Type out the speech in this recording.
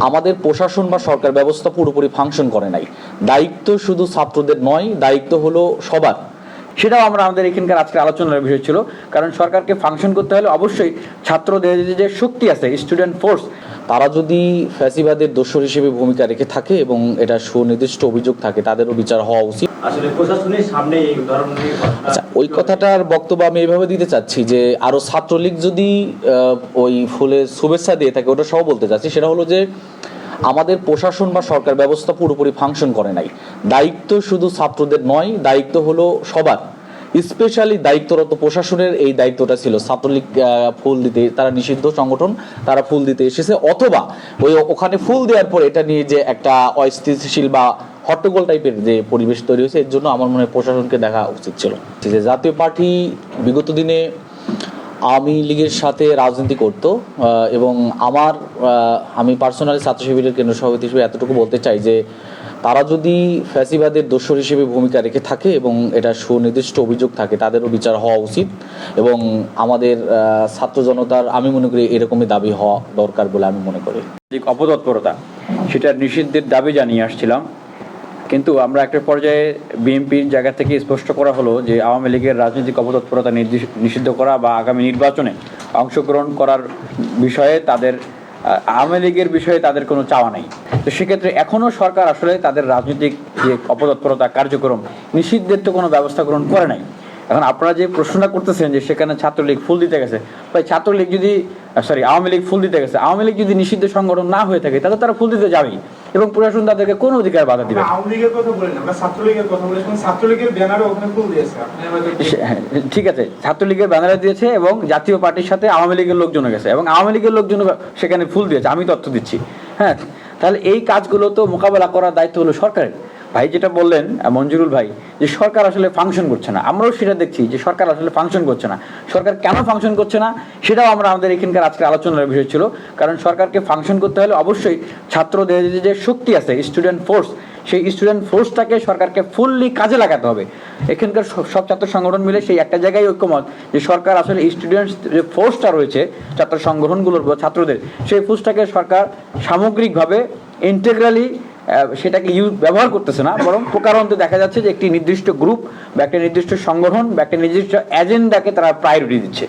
আমাদের প্রশাসন বা সরকার ব্যবস্থা পুরোপুরি ফাংশন করে নাই। দায়িত্ব শুধু ছাত্রদের নয়, দায়িত্ব হলো সবার। সেটাও আমরা আমাদের এখানকার আজকে আলোচনার বিষয় ছিল। কারণ সরকারকে ফাংশন করতে হলে অবশ্যই ছাত্রদের যে শক্তি আছে স্টুডেন্ট ফোর্স তারা যদি ফ্যাসিবাদের দোষর হিসেবে ভূমিকা রেখে থাকে এবং এটা সুনির্দিষ্ট অভিযোগ থাকে তাদেরও বিচার হওয়া উচিত। আচ্ছা ওই কথাটার বক্তব্য আমি এভাবে দিতে চাচ্ছি যে আরও ছাত্রলীগ যদি আহ, ওই ফুলে শুভেচ্ছা দিয়ে থাকে ওটা সহ বলতে চাচ্ছি সেটা হলো যে আমাদের প্রশাসন বা সরকার ব্যবস্থা পুরোপুরি ফাংশন করে নাই। দায়িত্ব শুধু ছাত্রদের নয় দায়িত্ব হলো সবার। স্পেশালি দায়িত্বরত প্রশাসনের এই দায়িত্বটা ছিল। ছাত্রলীগ ফুল দিতে তারা নিষিদ্ধ সংগঠন, তারা ফুল দিতে এসেছে। অথবা ওই ওখানে ফুল দেওয়ার পর এটা নিয়ে যে একটা অস্থিতিশীল বা হট্টগোল টাইপের যে পরিবেশ তৈরি হয়েছে, এর জন্য আমার মনে হয় প্রশাসনকে দেখা উচিত ছিল। যে জাতীয় পার্টি বিগত দিনে আওয়ামী লীগের সাথে রাজনীতি করত এবং আমার আমি পার্সোনালি ছাত্র শিবিরের কেন্দ্র সভাপতি হিসেবে এতটুকু বলতে চাই যে, তারা যদি ফ্যাসিবাদের দোষর হিসেবে ভূমিকা রেখে থাকে এবং এটা সুনির্দিষ্ট অভিযোগ থাকে, তাদেরও বিচার হওয়া উচিত এবং আমাদের ছাত্র জনতার, আমি মনে করি এরকমই দাবি হওয়া দরকার বলে আমি মনে করি। অপতৎপরতা, সেটা নিষিদ্ধের দাবি জানিয়ে আসছিলাম। কিন্তু আমরা একটা পর্যায়ে বিএনপির জায়গা থেকে স্পষ্ট করা হলো যে আওয়ামী লীগের রাজনৈতিক অপতৎপরতা নিষিদ্ধ করা বা আগামী নির্বাচনে অংশগ্রহণ করার বিষয়ে তাদের আওয়ামী লীগের বিষয়ে তাদের কোনো চাওয়া নেই। তো সেক্ষেত্রে এখনও সরকার আসলে তাদের রাজনৈতিক যে অপতৎপরতা কার্যক্রম নিষিদ্ধের তো কোনো ব্যবস্থা গ্রহণ করে নাই। এখন আপনারা যে প্রশ্নটা করতেছেন যে সেখানে ছাত্রলীগ ফুল দিতে গেছে ভাই ছাত্রলীগ যদি সরি আওয়ামী লীগ ফুল দিতে গেছে আওয়ামী লীগ যদি নিষিদ্ধ সংগঠন না হয়ে থাকে তাহলে তারা ফুল দিতে যাবেই। এবং প্রশাসন তাদেরকে কোনো অধিকার বাধা দিবে? হ্যাঁ, ঠিক আছে ছাত্রলীগের ব্যানারে দিয়েছে এবং জাতীয় পার্টির সাথে আওয়ামী লীগের লোকজন গেছে এবং আওয়ামী লীগের লোকজন সেখানে ফুল দিয়েছে আমি তথ্য দিচ্ছি হ্যাঁ। তাহলে এই কাজগুলো তো মোকাবেলা করার দায়িত্ব হলো সরকারের। ভাই যেটা বললেন মঞ্জুরুল ভাই, যে সরকার আসলে ফাংশন করছে না। আমরাও সেটা দেখছি যে সরকার আসলে ফাংশন করছে না। সরকার কেন ফাংশন করছে না, সেটাও আমরা আমাদের এখানকার আজকের আলোচনার বিষয় ছিল। কারণ সরকারকে ফাংশন করতে হলে অবশ্যই ছাত্রদের যে শক্তি আছে স্টুডেন্ট ফোর্স সেই স্টুডেন্ট ফোর্সটাকে সরকারকে ফুললি কাজে লাগাতে হবে। এখানকার সব- ছাত্র সংগঠন মিলে সেই একটা জায়গায় ঐক্যমত যে সরকার আসলে স্টুডেন্টস যে ফোর্সটা রয়েছে, ছাত্র সংগঠনগুলোর ছাত্রদের, সেই ফোর্সটাকে সরকার সামগ্রিকভাবে ইন্টেগ্রালি সেটাকে ইউজ ব্যবহার করতেছে না, বরং প্রকারান্তে দেখা যাচ্ছে যে একটি নির্দিষ্ট গ্রুপ বা একটা নির্দিষ্ট সংগঠন বা একটা নির্দিষ্ট এজেন্ডাকে তারা প্রায়োরিটি দিচ্ছে।